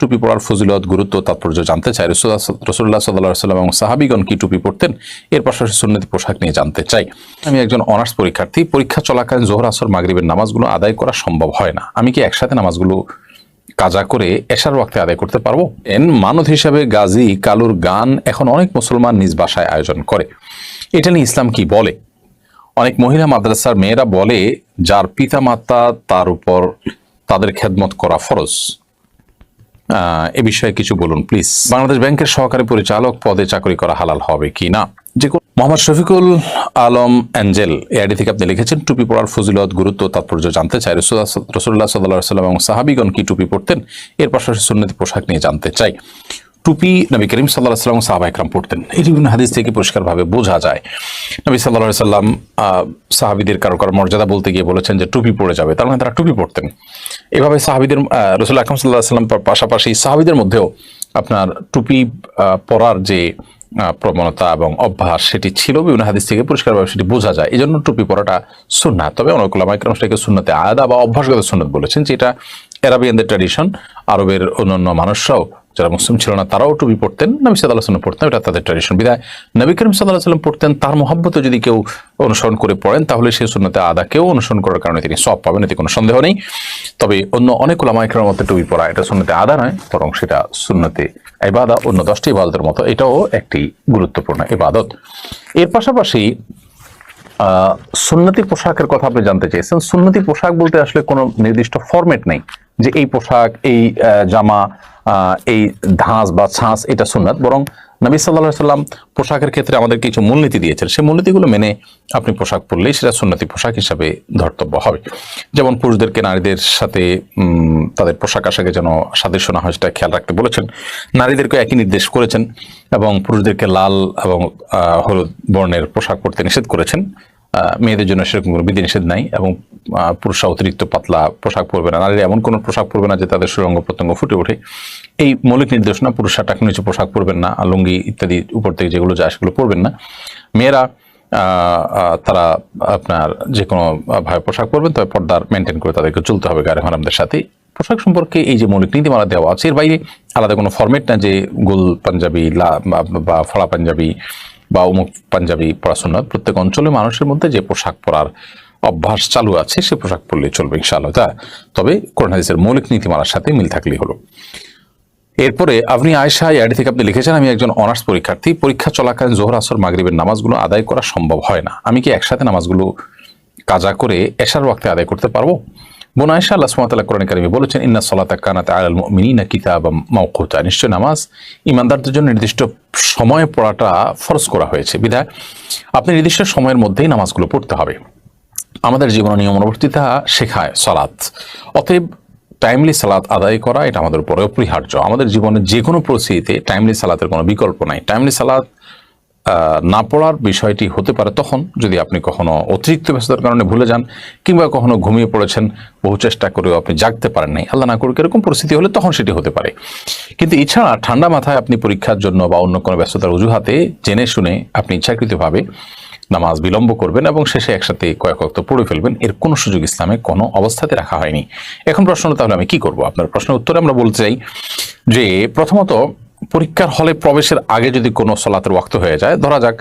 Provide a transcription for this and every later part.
টুপি পরার ফজিলত, গুরুত্ব তাৎপর্য জানতে চাই। রসুল্লাহ সাল্লাহ সাল্লাম এবং সাহাবিগণ কি টুপি পরতেন? এর পাশাপাশি সুন্নতি পোশাক নিয়ে জানতে চাই। আমি একজন অনার্স পরীক্ষার্থী। পরীক্ষা চলাকালীন জোহর আসর মাগরিবের নামাজগুলো আদায় করা সম্ভব হয় না। আমি কি একসাথে নামাজগুলো কাজা করে এশার ওয়াক্তে আদায় করতে পারব? এন মানত হিসাবে গাজী কালুর গান এখন অনেক মুসলমান নিজ বাসায় আয়োজন করে। এটা নিয়ে ইসলাম কি বলে? অনেক মহিলা মাদ্রাসার মেয়েরা বলে, যার পিতা মাতা তার উপর তাদের খেদমত করা ফরজ। এ বিষয়ে কিছু বলুন প্লিজ বাংলাদেশ ব্যাংকের সহকারী পরিচালক পদে চাকরি করা হালাল হবে কি না? যে মোহাম্মদ শফিকুল আলম অ্যাঞ্জেল এআইডি থেকে আপনি লিখেছেন, টুপি পড়ার ফজিলত, গুরুত্ব, তাৎপর্য জানতে চাই। রসুল্লাহ সাল্লাহ সাল্লাম এবং সাহাবিগণ কি টুপি পড়তেন এর পাশাপাশি সুন্নতি পোশাক নিয়ে জানতে চাই। টুপি নবী করিম সাল্লাহ সাল্লাম সাহাবা একরাম পড়তেন। এটি বিভিন্ন হাদিস থেকে পরিষ্কারভাবে বোঝা যায়। নবী সাল্লাহ সাল্লাম সাহাবিদের কারও কারও মর্যাদা বলতে গিয়ে বলেছেন যে টুপি পড়ে যাবে। তার মানে তারা টুপি পড়তেন এভাবে সাহাবিদের রসুল আকরম সাল্লাহ সাল্লাম পাশাপাশি সাহাবিদের মধ্যেও আপনার টুপি পরার যে প্রবণতা এবং অভ্যাস সেটি ছিল। বিভিন্ন হাদিস থেকে পরিষ্কারভাবে সেটি বোঝা যায়। এই জন্য টুপি পরাটা সুন্নাত। তবে অনেক ওলামাইকরাম সেটাকে সুন্নতে আলাদা বা অভ্যাসগত সুন্নত বলেছেন, যেটা অ্যারাবিয়ানদের ট্র্যাডিশন আরবের অন্যান্য মানুষরাও যারা মুসলিম ছিল না তারাও টুপি পড়তেন। নবী সাল্লাহ সাল্লাম পড়তেন এটা তাদের ট্র্যাডিশন বিদায়। নবী করিম সাল্লাহ সাল্লাম পড়তেন তার মহাব্বতে যদি কেউ অনুসরণ করে পড়েন তাহলে সেই সুন্নতে আদাকেও অনুসরণ করার কারণে তিনি সব পাবেন এতে কোনো সন্দেহ নেই। তবে অন্য অনেক ওলামাইকরাম মধ্যে টুপি পড়া এটা সুন্নতে আদা নয় বরং সেটা সুন্নতে ইবাদা অন্য দশটি ইবাদতের মতো। এটাও একটি গুরুত্বপূর্ণ ইবাদত। এর পাশাপাশি আহ, সুন্নতি পোশাকের কথা আপনি জানতে চেয়েছেন। সুন্নতি পোশাক বলতে আসলে কোনো নির্দিষ্ট ফরম্যাট নেই। যে এই পোশাক, এই জামা এই ধাঁস বা ছাঁস এটা সুন্নাত। বরং নবী সাল্লাহ সাল্লাম পোশাকের ক্ষেত্রে আমাদের কিছু মূলনীতি দিয়েছেন। সেই মূলনীতিগুলো মেনে আপনি পোশাক পরলেই সেটা সুন্নতি পোশাক হিসাবে ধর্তব্য হবে। যেমন পুরুষদেরকে নারীদের সাথে তাদের পোশাক আশাকে যেন সাদৃশ্য না হয়, সেটা খেয়াল রাখতে বলেছেন। নারীদেরকে একই নির্দেশ করেছেন এবং পুরুষদেরকে লাল এবং হলুদ বর্ণের পোশাক পরতে নিষেধ করেছেন। মেয়েদের জন্য সেরকম কোনো বিধিনিষেধ নাই এবং পুরুষরা অতিরিক্ত পাতলা পোশাক পরবে না। নারীরা এমন কোনো পোশাক পরবে না যে তাদের সুরঙ্গ প্রত্যঙ্গ ফুটে ওঠে। এই মৌলিক নির্দেশনা, পুরুষরা টাকা নিচে পোশাক পরবেন না লুঙ্গি ইত্যাদি উপর থেকে যেগুলো যায় সেগুলো পরবেন না। মেয়েরা তারা আপনার যে কোনো ভাবে পোশাক পরবেন, তবে পর্দার মেনটেন করে তাদেরকে চলতে হবে গায়ে হারামদের সাথে। পোশাক সম্পর্কে এই যে মৌলিক নীতিমালা দেওয়া আছে, এর বাইরে আলাদা কোনো ফরম্যাট না যে গোল পাঞ্জাবি বা ফলা পাঞ্জাবি বা অমুক পাঞ্জাবি পড়াশোনা প্রত্যেক অঞ্চলে মানুষের মধ্যে যে পোশাক পরার অভ্যাস চালু আছে, সে পোশাক পরলে চলবে ইনশাআল্লাহ, তা? তবে কোরআন হাদিসের মৌলিক নীতিমালার সাথে মিল থাকলেই হলো। এরপরে আপনি আয়সা ইয়াডি থেকে আপনি লিখেছেন, আমি একজন অনার্স পরীক্ষার্থী, পরীক্ষা চলাকালীন জোহর আসর মাগরিবের নামাজগুলো আদায় করা সম্ভব হয় না। আমি কি একসাথে নামাজগুলো কাজা করে এশার ওয়াক্তে আদায় করতে পারব? বোন আল্লাহ সুমাতাল্লাহ কোরআন কারিমে বলেছেন, ইন্না সলাতা কানাতে আলাল মিনা কিতাব মাউকুতা নিশ্চয় নামাজ ইমানদারদের জন্য নির্দিষ্ট সময়ে পড়াটা ফরজ করা হয়েছে। বিধায় আপনি নির্দিষ্ট সময়ের মধ্যেই নামাজগুলো পড়তে হবে। আমাদের জীবন নিয়মানুবর্তিতা শেখায় সালাত। অতএব টাইমলি সালাত আদায় করা এটা আমাদের উপরে অপরিহার্য। আমাদের জীবনে যে কোনো পরিস্থিতিতে টাইমলি সালাতের কোনো বিকল্প নাই। টাইমলি সালাত না পড়ার বিষয়টি হতে পারে তখন যদি আপনি কখনো অতিরিক্ত ব্যস্ততার কারণে ভুলে যান কিংবা কখনো ঘুমিয়ে পড়েছেন, বহু চেষ্টা করেও আপনি জাগতে পারেন নাই। আল্লাহ না করুক, এরকম পরিস্থিতি হলে তখন সেটি হতে পারে। কিন্তু এছাড়া ঠান্ডা মাথায় আপনি পরীক্ষার জন্য বা অন্য কোনো ব্যস্ততার অজুহাতে জেনে শুনে আপনি ইচ্ছাকৃতভাবে নামাজ বিলম্ব করবেন এবং শেষে একসাথে কয়েক অক্ত পড়ে ফেলবেন। এর কোনো সুযোগ ইসলামে কোনো অবস্থাতে রাখা হয়নি। এখন প্রশ্ন তাহলে আমি কি করব? আপনার প্রশ্নের উত্তরে আমরা বলতে চাই যে প্রথমত পরীক্ষার হলে প্রবেশের আগে যদি কোনো সলাতের ওয়াক্ত হয়ে যায়, ধরা যাক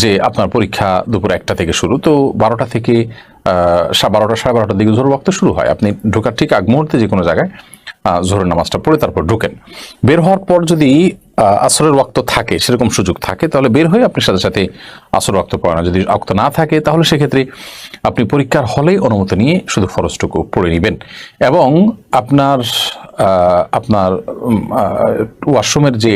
যে আপনার পরীক্ষা দুপুর একটা থেকে শুরু, তো বারোটা থেকে বারোটা, সাড়ে বারোটার দিকে জোর ওয়াক্ত শুরু হয়। আপনি ঢোকার ঠিক আগ মুহূর্তে যে কোনো জায়গায় জোহরের নামাজটা পড়ে তারপর ঢুকেন। বের হওয়ার পর যদি আসরের ওয়াক্ত থাকে, সেরকম সুযোগ থাকে, তাহলে বের হয়ে আপনি সাথে সাথে আসর ওয়াক্ত পড়ানো যদি ওয়াক্ত না থাকে, তাহলে সেক্ষেত্রে আপনি পরীক্ষার হলেই অনুমতি নিয়ে শুধু ফরজটুকু পড়ে নেবেন। এবং আপনার আপনার ওয়াশরুমের যে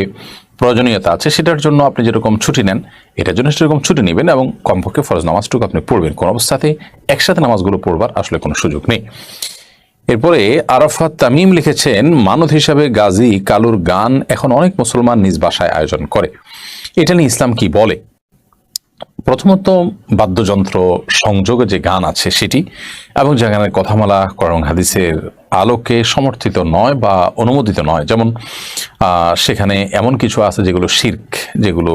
প্রয়োজনীয়তা আছে, সেটার জন্য আপনি যেরকম ছুটি নেন, এটার জন্য সেরকম ছুটি নেবেন এবং কমপক্ষে ফরজ নামাজটুকু আপনি পড়বেন। কোন অবস্থাতে একসাথে নামাজগুলো পড়বার আসলে কোনো সুযোগ নেই। এরপরে আরাফাত তামিম লিখেছেন, মানত হিসাবে গাজী কালুর গান এখন অনেক মুসলমান নিজ বাসায় আয়োজন করে। এটা নিয়ে ইসলাম কি বলে? প্রথমত, বাদ্যযন্ত্র সংযোগে যে গান আছে সেটি, এবং যে গানের কথামালা করং হাদিসের আলোকে সমর্থিত নয় বা অনুমোদিত নয়। যেমন সেখানে এমন কিছু আছে যেগুলো শির্ক, যেগুলো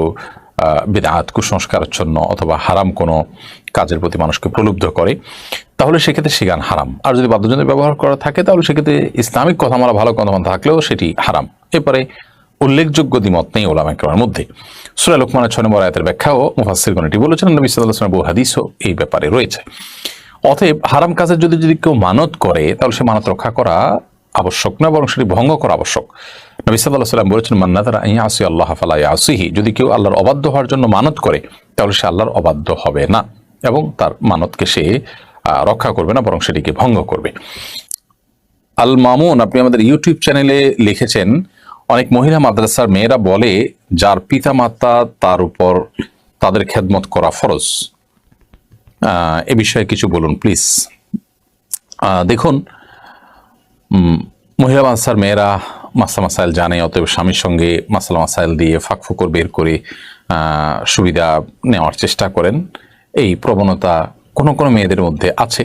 বেদাত, কুসংস্কারাচ্ছন্ন অথবা হারাম কোনো কাজের প্রতি মানুষকে প্রলুব্ধ করে। তাহলে সেক্ষেত্রে সে গান হারাম। আর যদি বাদ্যযন্ত্র ব্যবহার করা থাকে, তাহলে সেক্ষেত্রে ইসলামিক কথা বলা ভালো কথা থাকলেও সেটি হারাম। এরপরে উল্লেখযোগ্য দ্বিমত নেই ওলামা একরামের মধ্যে। সুরা লোকমানের ছয় নম্বর আয়াতের ব্যাখ্যাও মুফাসিরগণ এটি বলেছেন, নবী সাল্লাহ বহু হাদিসও এই ব্যাপারে রয়েছে। অতএব হারাম কাজের যদি যদি কেউ মানত করে, তাহলে সে মানত রক্ষা করা আবশ্যক না, বরং সেটি ভঙ্গ করা আবশ্যক। নবী সাল্লাহ সাল্লাম বলেছেন মান্নাতারা ইয়া আসি আল্লাহ ফালা আসিহি যদি কেউ আল্লাহর অবাধ্য হওয়ার জন্য মানত করে, তাহলে সে আল্লাহর অবাধ্য হবে না। এবং তার মানতকে সে রক্ষা করবে না, বরং সেটিকে ভঙ্গ করবে। আল মামুন, আপনি আমাদের ইউটিউব চ্যানেলে লিখেছেন, অনেক মহিলা মাদ্রাসার মেয়েরা বলে, যার পিতা মাতা তার উপর তাদের খেদমত করা ফরজ। এ বিষয়ে কিছু বলুন, প্লিজ। দেখুন মহিলা মাদ্রাসার মেয়েরা মাসলা মাসাইল জানে, অতএব স্বামীর সঙ্গে মাসলা মাসাইল দিয়ে ফাঁক ফুকর বের করে সুবিধা নেওয়ার চেষ্টা করেন। এই প্রবণতা কোনো কোনো মেয়েদের মধ্যে আছে।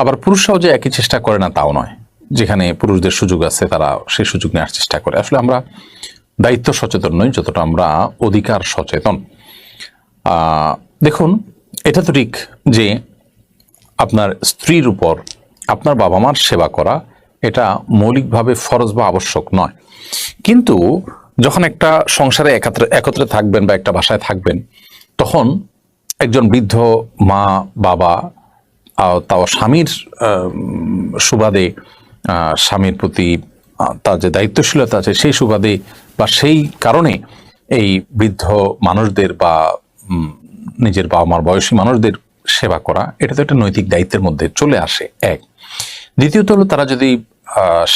আবার পুরুষরাও যে একই চেষ্টা করে না, তাও নয়। যেখানে পুরুষদের সুযোগ আছে, তারা সেই সুযোগ নেওয়ার চেষ্টা করে। আসলে আমরা দায়িত্ব সচেতন নই, যতটা আমরা অধিকার সচেতন। দেখুন, এটা তো ঠিক যে আপনার স্ত্রীর উপর আপনার বাবা মার সেবা করা, এটা মৌলিকভাবে ফরজ বা আবশ্যক নয়। কিন্তু যখন একটা সংসারে একত্রে একত্রে থাকবেন বা একটা বাসায় থাকবেন, তখন একজন বৃদ্ধ মা, বাবা তাও স্বামীর সুবাদে স্বামীর প্রতি তার যে দায়িত্বশীলতা আছে সেই সুবাদে বা সেই কারণে এই বৃদ্ধ মানুষদের বা নিজের বাবা মার বয়সী মানুষদের সেবা করা, এটা তো একটা নৈতিক দায়িত্বের মধ্যে চলে আসে, এক। দ্বিতীয়ত হলো তারা যদি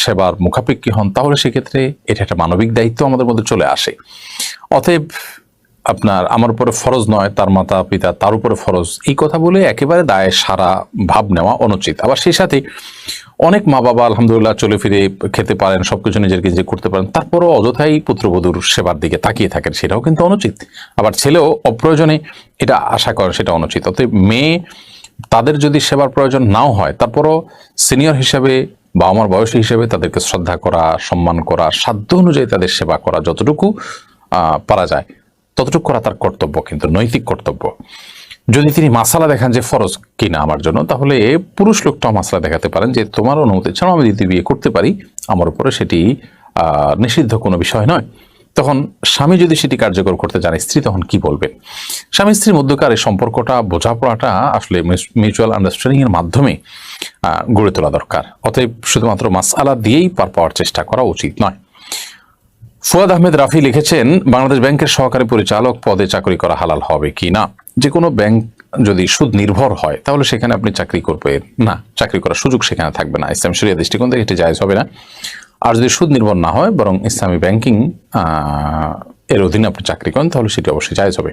সেবার মুখাপেক্ষী হন, তাহলে সেক্ষেত্রে এটা একটা মানবিক দায়িত্ব আমাদের মধ্যে চলে আসে। অতএব আপনার, আমার উপরে ফরজ নয়, তার মাতা পিতা, তার উপরে ফরজ। এই কথা বলে একেবারে দায়ে সারা ভাব নেওয়া অনুচিত। আবার সেই সাথে অনেক মা বাবা আলহামদুলিল্লাহ চলে ফিরে খেতে পারেন, সবকিছু নিজের নিজে করতে পারেন, তারপরও অযথাই পুত্রবধূর সেবার দিকে তাকিয়ে থাকেন, সেটাও কিন্তু অনুচিত। আবার ছেলেও অপ্রয়োজনে এটা আশা করেন, সেটা অনুচিত। অতএব মেয়ে তাদের যদি সেবার প্রয়োজন নাও হয়, তারপরও সিনিয়র হিসেবে বা আমার বয়সী হিসেবে তাদেরকে শ্রদ্ধা করা, সম্মান করা, সাধ্য অনুযায়ী তাদের সেবা করা যতটুকু পারা যায়। ততটুকু করা তার কর্তব্য, কিন্তু নৈতিক কর্তব্য। যদি তিনি মাসালা দেখান যে ফরজ কিনা আমার জন্য, তাহলে পুরুষ লোকটাও মাসালা দেখাতে পারেন যে তোমার অনুমতি ছাড়াও আমি দ্বিতীয় বিয়ে করতে পারি, আমার উপরে সেটি নিষিদ্ধ কোনো বিষয় নয়। তখন স্বামী যদি সেটি কার্যকর করতে জানে, স্ত্রী তখন কি বলবেন স্বামী স্ত্রীর মধ্যকার এই সম্পর্কটা, বোঝাপড়াটা আসলে মিউচুয়াল আন্ডারস্ট্যান্ডিং এর মাধ্যমে গড়ে তোলা দরকার। অতএব শুধুমাত্র মাসালা দিয়েই পার পাওয়ার চেষ্টা করা উচিত নয়। ফুয়াদ আহমেদ রাফি লিখেছেন, বাংলাদেশ ব্যাংকের সহকারী পরিচালক পদে চাকরি করা হালাল হবে কি না? যে কোনো ব্যাংক যদি সুদ নির্ভর হয়, তাহলে সেখানে আপনি চাকরি করবেন না। চাকরি করার সুযোগ সেখানে থাকবে না। ইসলাম শরিয়া দৃষ্টিকোণ থেকে এটি জায়জ হবে না। আর যদি সুদ নির্ভর না হয়, বরং ইসলামী ব্যাংকিং এর অধীনে আপনি চাকরি করেন, তাহলে সেটি অবশ্যই জায়জ হবে।